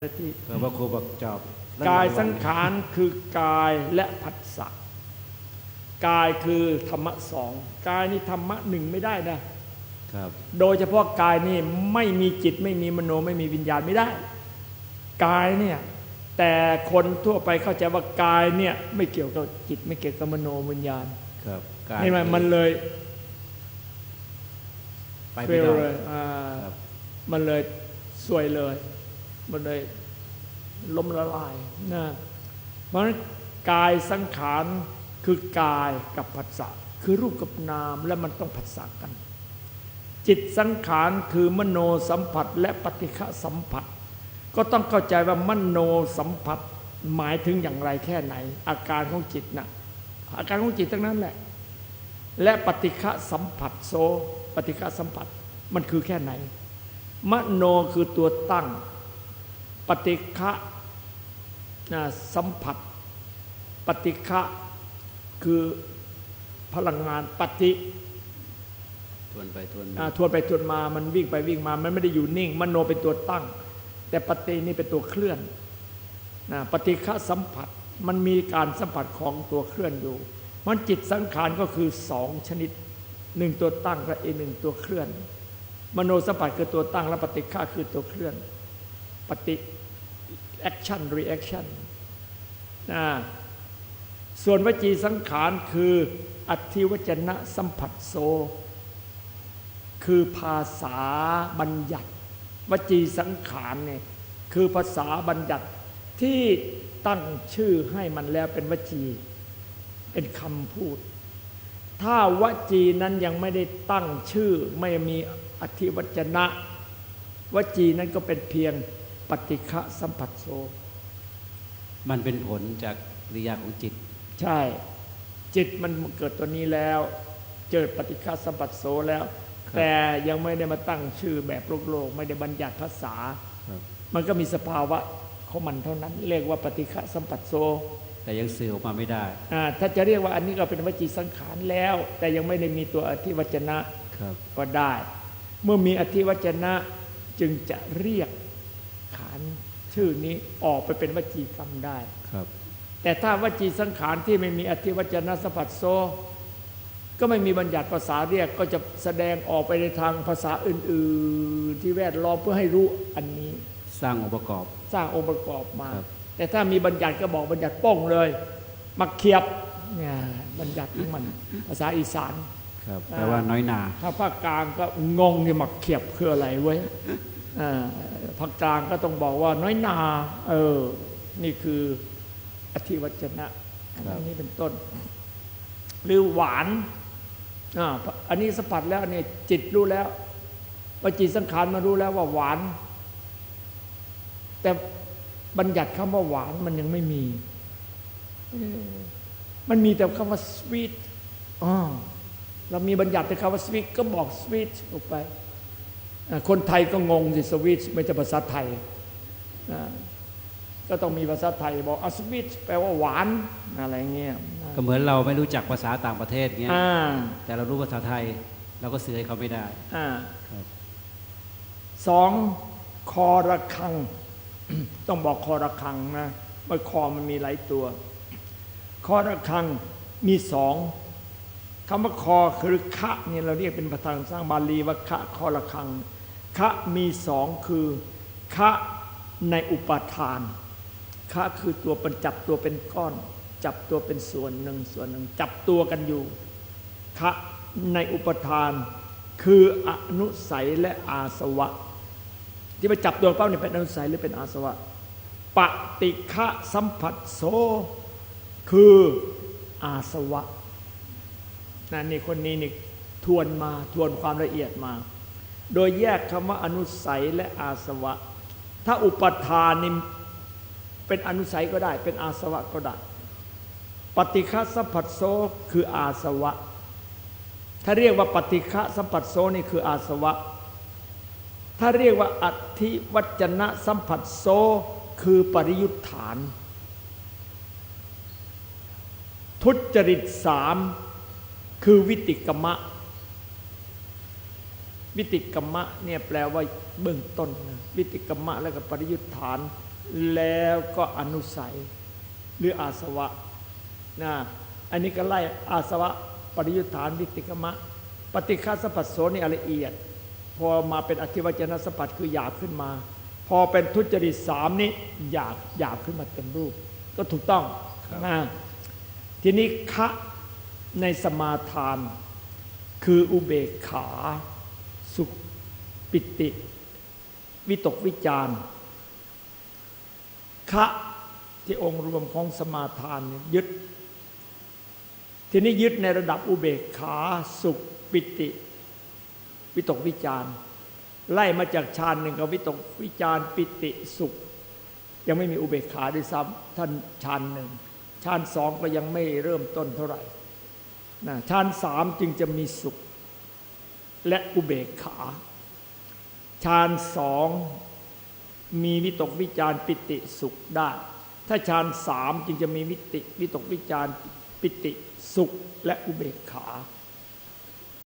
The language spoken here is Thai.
ที่เออพระครูบอกจอบกายสังขารคือกายและผัสสะกายคือธรรมะสองกายนี่ธรรมะหนึ่งไม่ได้นะครับโดยเฉพาะกายนี่ไม่มีจิตไม่มีมโนไม่มีวิญญาณไม่ได้ กายเนี่ยแต่คนทั่วไปเข้าใจว่ากายเนี่ยไม่เกี่ยวกับจิตไม่เกี่ยวกับมโนวิญญาณครับกายนี่มันมันเลยไปเฟไม่ลได้เลยอ่าครับมันเลยสวยเลย มันเลยล้มละลายนะเพราะฉะนั้นกายสังขารคือกายกับผัสสะคือรูปกับนามและมันต้องผัสสะกัน จิตสังขารคือมโนสัมผัสและปฏิฆะสัมผัส ก็ต้องเข้าใจว่ามโนสัมผัสหมายถึงอย่างไรแค่ไหน อาการของจิตนะอาการของจิตทั้งนั้นแหละ และปฏิฆะสัมผัสโซ ปฏิฆะสัมผัสมันคือแค่ไหน มโนคือตัวตั้ง ปฏิฆะนะสัมผัส ปฏิฆะคือพลังงานปฏิทวนไปทวนอ่ามาทวนไปทวนมามันวิ่งไปวิ่งมา มันไม่ได้อยู่นิ่ง มโนเป็นตัวตั้ง แต่ปฏินี่เป็นตัวเคลื่อนนะปฏิฆะสัมผัสมันมีการสัมผัสของตัวเคลื่อนอยู่ มันจิตสังขารก็คือสองชนิดหนึ่งตัวตั้งกับอีกหนึ่งตัวเคลื่อน มโนสัมผัสคือตัวตั้งและปฏิฆะคือตัวเคลื่อน ปฏิ แอคชั่นรีแอคชั่นนะส่วนวจีสังขารคืออธิวจนะสัมผัสโซ คือภาษาบัญญัติ วจีสังขารเนี่ยคือภาษาบัญญัติที่ตั้งชื่อให้มันแล้วเป็นวจี เป็นคำพูด ถ้าวจีนั้นยังไม่ได้ตั้งชื่อไม่มีอธิวจนะ วจีนั้นก็เป็นเพียง ปฏิฆะสัมผัสโซมันเป็นผลจากกิริยาของจิต ใช่ จิตมันเกิดตัวนี้แล้ว เจอปฏิฆาสัมปัสโสแล้วครับแต่ยังไม่ได้มาตั้งชื่อแบบโลกโลก ไม่ได้บัญญัติภาษาครับมันก็มีสภาวะของมันเท่านั้น เรียกว่าปฏิฆะสัมปัสโสแต่ยังสื่อออกมาไม่ได้อ่าถ้าจะเรียกว่าอันนี้ก็เป็นวจีสังขารแล้ว แต่ยังไม่ได้มีตัวอธิวจนะครับก็ได้ เมื่อมีอธิวจนะจึงจะเรียกขานชื่อนี้ออกไปเป็นวจีกรรมได้ครับ แต่ถ้าวจีสังขารที่ไม่มีอธิวัจนะสัพพัสโซ ก็ไม่มีบัญญัติภาษาเรียกก็จะแสดงออกไปในทางภาษาอื่น ๆ ที่แวดล้อมเพื่อให้รู้อันนี้ สร้างองค์ประกอบ สร้างองค์ประกอบมาครับแต่ถ้ามีบัญญัติก็บอกบัญญัติโป้งเลยมาเขียบเนี่ยบัญญัติของมันภาษาอีสานครับแปลว่าน้อยหนา ถ้าภาคกลางก็งงนี่มาเขียบคืออะไรเว้ยอ่า ภาคกลางก็ต้องบอกว่าน้อยนา เออ นี่คืออธิวัจนะครับอันนี้เป็นต้น หรือหวานอ่าอันนี้สัมผัสแล้วเนี่ยจิตรู้แล้วว่าจิตสังขารมารู้แล้วว่าหวาน แต่บัญญัติคำว่าหวานมันยังไม่มีเออมันมีแต่คำว่า sweet อ๋อเรามีบัญญัติแต่คำว่าสวิตก็บอกสวิตออกไปอ่า คนไทยก็งงสิสวิตไม่ใช่ภาษาไทยอ่าก็ต้องมีภาษาไทยบอกอะสวิตแปลว่าหวานอะไรเงี้ยก็เหมือนเราไม่รู้จักภาษาต่างประเทศเงี้ยอ่าแต่เรารู้ภาษาไทยเราก็สื่อให้เขาไม่ได้อ่าครับสองคอระคัง ต้องบอกคอระคังนะเมื่อคอมันมีหลายตัว คอระคังมีสองคำว่าคอคือคะเนี่ยเราเรียกเป็นภาษาสร้างบาลีว่าคะคอระคัง คะมีสองคือคะในอุปาทานคะคือตัวเป็นจับตัวเป็นก้อน จับตัวเป็นส่วนหนึ่งส่วนหนึ่ง จับตัวกันอยู่คะในอุปทาน คืออนุสัยและอาสวะ ที่ไปจับตัวเป้าเนี่ยเป็นอนุสัยหรือเป็นอาสวะปฏิฆะสัมผัสโซคืออาสวะนั่นนี่คนนี้นี่ทวนมาทวนความละเอียดมา โดยแยกคำว่าอนุสัยและอาสวะ ถ้าอุปทานนี่เป็นอนุสัยก็ได้ เป็นอาสวะก็ได้ ปฏิฆะสัมผัสโซคืออาสวะ ถ้าเรียกว่าปฏิฆะสัมผัสโซนี่คืออาสวะ ถ้าเรียกว่าอธิวัจนะสัมผัสโซคือปริยุทธฐาน ทุจริตสามคือวิติกมะ วิติกรรมะเนี่ยแปลว่าเบื้องต้นนะวิติกรรมะแล้วก็ปริยุทธาน แล้วก็อนุสัย หรืออาสวะนะอันนี้ก็ไล่อาสวะปริยุทธานวิติกมะ ปฏิฆาสปัสโสนี่ละเอียด พอมาเป็นอธิวัจนสปัตคือหยาบขึ้นมา พอเป็นทุจริตสามนี่หยาบหยาบขึ้นมาเต็มรูป ก็ถูกต้องนะทีนี้คะในสมาทาน คืออุเบกขา สุขปิติ วิตกวิจารคะที่องค์รวมของสมาทานยึด ทีนี้ยึดในระดับอุเบกขาสุขปิติ วิตกวิจารไล่มาจากฌานหนึ่งกับวิตกวิจารปิติสุข ยังไม่มีอุเบกขาด้วยซ้ำท่านฌานหนึ่งฌานสองก็ยังไม่เริ่มต้นเท่าไหร่นะฌานสามจึงจะมีสุข และอุเบกขาฌานสองมีวิตกวิจารปิติสุขได้ ถ้าฌานสามจึงจะมีวิติวิตกวิจารปิติสุขและอุเบกขา